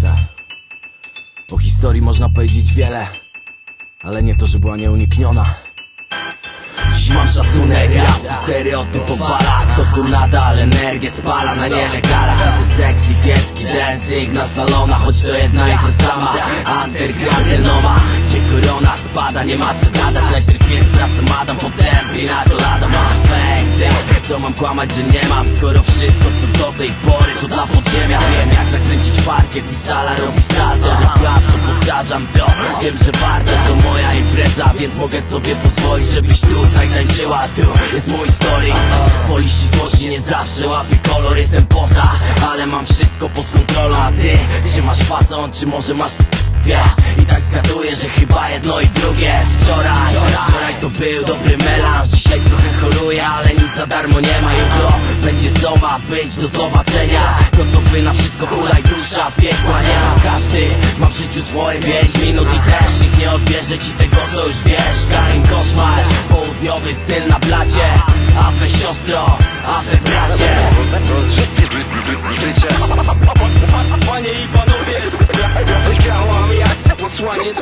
Ta. O historii można powiedzieć wiele, ale nie to, że była nieunikniona. Mam szacunek, rap stereotyp powala Kto tu nadal energię spala na nielegalach. Ty sexy, pieski, dancing na salonach Choć to jedna i ta sama. Underground noma Gdzie korona spada, nie ma co gadać. Najpierw jest praca madam, potem na to lada. Mam efekty, co mam kłamać, że nie mam. Skoro wszystko co do tej pory to dla podziemia. Wiem jak zakręcić parkiet i sala robi salto. Naprawdę powtarzam to, wiem, że warto To moja impreza, więc mogę sobie pozwolić Żebyś tutaj tańczyła, tu jest mój story Woli ścisłości nie zawsze łapię kolor Jestem poza, ale mam wszystko pod kontrolą. A ty, czy masz fason, czy może masz I tak zgaduję, że chyba jedno i drugie. Wczoraj, wczoraj to był dobry melanż. Dzisiaj trochę choruję, ale nic za darmo nie ma. Jutro będzie co ma być, do zobaczenia. Gotowy na wszystko, hulaj dusza, piekła nie ma Każdy ma w życiu swoje pięć minut I też nikt nie odbierze ci tego, co już wiesz. Karim koszmar, południowy styl na blacie. A we siostro, a we bracie. Panie i panowie Działam jak posłaniec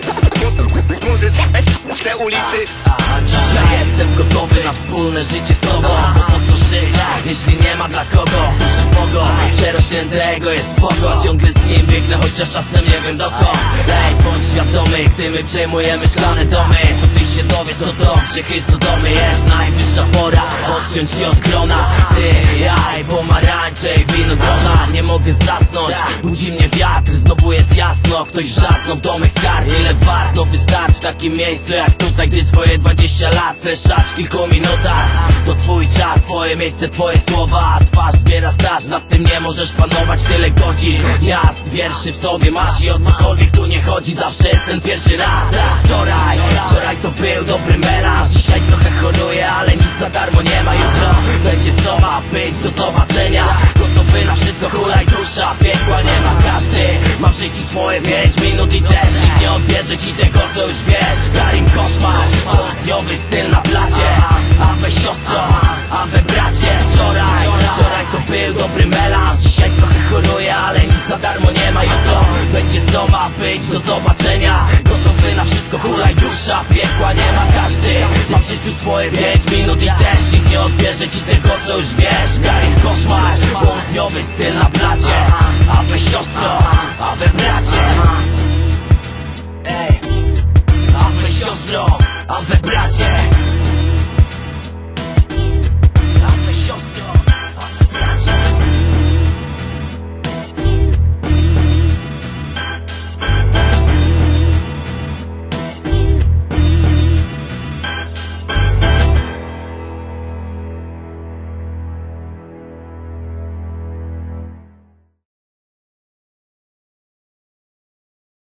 Muzyce ulicy. A dzisiaj jestem gotowy na wspólne życie z tobą. Bo po co żyć, jeśli nie ma dla kogo. Duży pogo, przerośniętego jest spoko. Ciągle z nim biegnę, chociaż czasem nie wiem dokąd. Ej, bądź świadomy, gdy my przejmujemy szklane domy. To ty się dowiesz, to grzechy Sodomy Jest najwyższa pora, odciąć się od grona. Ty, jaj, pomarańcze i winogrona Nie mogę zasnąć, budzi mnie wiatr. Znowu jest jasno, ktoś wrzasnął w domek skarb Ile warto wystarczy w takim miejscu jak tutaj Gdy swoje 20 lat streszczasz w kilku minutach? To twój czas, twoje miejsce, twoje słowa. Twarz zbiera straż, nad tym nie możesz panować Tyle godzin, miast, wierszy w sobie masz I o cokolwiek tu nie chodzi, zawsze jest ten pierwszy raz. Wczoraj, wczoraj to był dobry melanż Dzisiaj trochę choruję, ale nic za darmo nie ma Jutro będzie co ma być, do zobaczenia. Gotowy na wszystko, hulaj dusza, piekła nie ma. Każdy ma w życiu swoje pięć minut i też Nikt nie odbierze ci tego, co już wiesz. Karim koszmar, południowy styl na blacie A we siostro, a we bracie. Wczoraj, wczoraj to był dobry melanż. Dzisiaj trochę choruję, ale nic za darmo nie ma. Jutro będzie co ma być, do zobaczenia. Gotowy na wszystko, hulaj dusza, piekła nie ma. Każdy ma w życiu swoje pięć minut i też nie odbierze ci tego co już wiesz. Karim koszmar, południowy styl na placie A siostro, a bracie. Ej, a siostro, a wy bracie.